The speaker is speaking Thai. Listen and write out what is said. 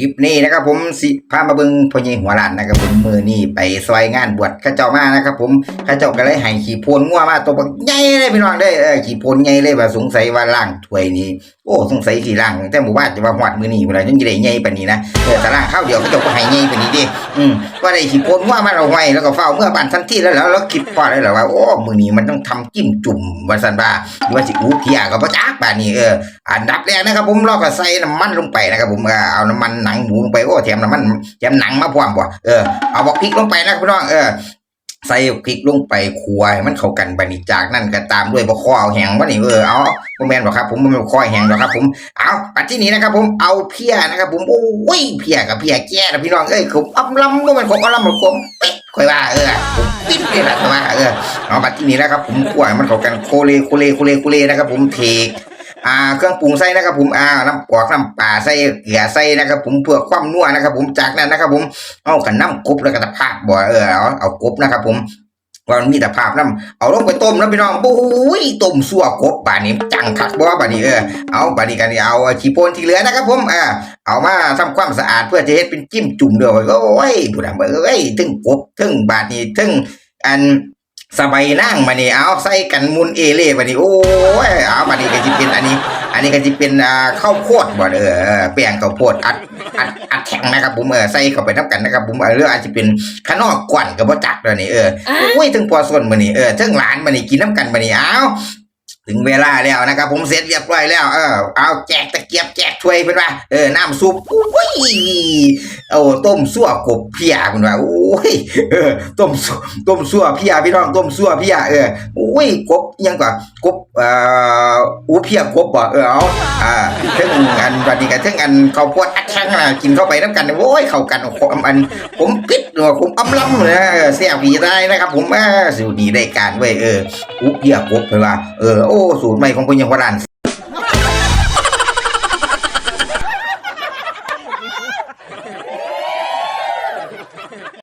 คลิปนี้นะครับผมสิพามาเบิงพ่อใหญ่หัวล้านนะครับผมมือนี่ไปซอยงานบวชข้าเจ้ามานะครับผมข้าเจ้าก็เลยให้ขี่โพนงัวมาตัวบักใหญ่เลยพี่น้องเด้อเออขี่โพนใหญ่เลยว่าสงสัยว่าล่างถวยนี้โอ้สงสัยขี่ล่างแต่หมู่บ้านจะว่าหอดมือนี่เวลาจังสิได้ใหญ่ปานนี้นะเออแต่ล่างข้าวเดียวเขาเจ้าก็ให้ใหญ่ปานนี้ดิอืมว่าได้ขี่โพนงัวมาเอาไว้แล้วก็เฝ้าเมื่อบ้านทันทีแล้วแล้วแล้วคิดพอได้แล้วว่าโอ้มือนี้มันต้องทำจิ้มจุ่มว่าซั่นว่าหรือว่าสิอู้เพียก็บ่จักบาดนี้เอออันดับแรกนะครับผมเราก็ใส่น้ำมันลงไปนะครับผมเอาน้ำมันนังหมูลงไปโอ้แถมน้ำมันแถมหนังมาพร้อมบ่เออเอาบอกพริกลงไปนะพี่น้องเออใส่พริกลงไปคั่วมันเข้ากันบานี้จากนั้นก็ตามด้วยบะข้อแห้งวะนี่เออเอาบ่แมนบ่ครับ ผมบ่แม่นบะข้อแห้งหรอกครับผมเอาปัจจุบันนี้นะครับ ผมเอาเพียนะครับ ผมโอ้ยเพียกับเพียแก่นะพี่น้องเอ้ยผมอำลำบ่แม่นผมอำลำผมเป๊ะค่อยว่าเออผมปิ๊บเลยล่ะแต่ว่าเออเอาปัจจุบันนี้นะครับ ผมคั่วมันเข้ากันโคเลโคเลโคเลโคเลนะครับ ผมเท อ่าเครื่องปรุงใส่นะครับผมอ่าน้ำกอกน้ำปลาใส่เกลือใส่นะครับผมเพื่อความนัวนะครับ ผมจากนั้นนะครับ ผมเอาขันน้ำกบแล้วก็ตะภาพบ่เออเอาเอากบนะครับผมว่ามันมีแต่ภาพน้ำเอาลงไปต้มนะพี่น้องโอ้ยต้มสั่วกบบาดนี้จังคักบ่บาดนี้เออเอาบาดนี้กันเอาขี้โพนที่เหลือนะครับ ผมอ่าเอามาทำความสะอาดเพื่อจะเฮ็ดเป็นจิ้มจุ่มเด้อโอ้ยผู้นำเอ้ยถึงกบถึงบาดนี้ถึงอัน สบายนั่งมานี่เอาใส่กันมุนเอเล่มานี่โอ้ยเอามานี่ก็จะเป็นอันนี้ อันนี้ก็จะเป็นอ่าข้าวโพดบ่เออเออแป้งข้าวโพดอัดอัดอัดแข็งนะครับผมเออใส่เข้าไปนับกันนะครับผมเออหรืออาจจะเป็นข้างนอกกวนกับบ่จักเลยนี่เออโอ้ยถึงพอส่วนมานี่เออถึงหลานมานี่กินน้ำกันมานี่เอา ถึงเวลาแล้วนะครับ ผมเสร็จเรียบร้อยแล้ว เออเอาแจกตะเกียบแจกถ้วยเป็นว่าเออน้ำซุปอุ้ยโอ้ต้มซั่วกบเพียเป็นว่าโอ้ยเออต้มซั่วต้มซั่วพี่ยพี่น้องต้มซั่วพี่ยเอออุ้ยกบยังกว่ากบเอ่ออูเพียกบบ่เออเอาอ่าถึงอันบัดนี้ก็ถึงอันข้าวโพดอัดแข็งน่ะกินเข้าไปน้ำกันโอ้ยเข้ากันผมอันผมปิดหรือว่าผมอำลำเลยเออแซ่บดีได้นะครับ ผมอ่าสูตรนี้ได้การเว้ยเอออูเพียกบเพิ่นว่าเอออ้สูตรใหม่ของพญานยังบ่ร้าน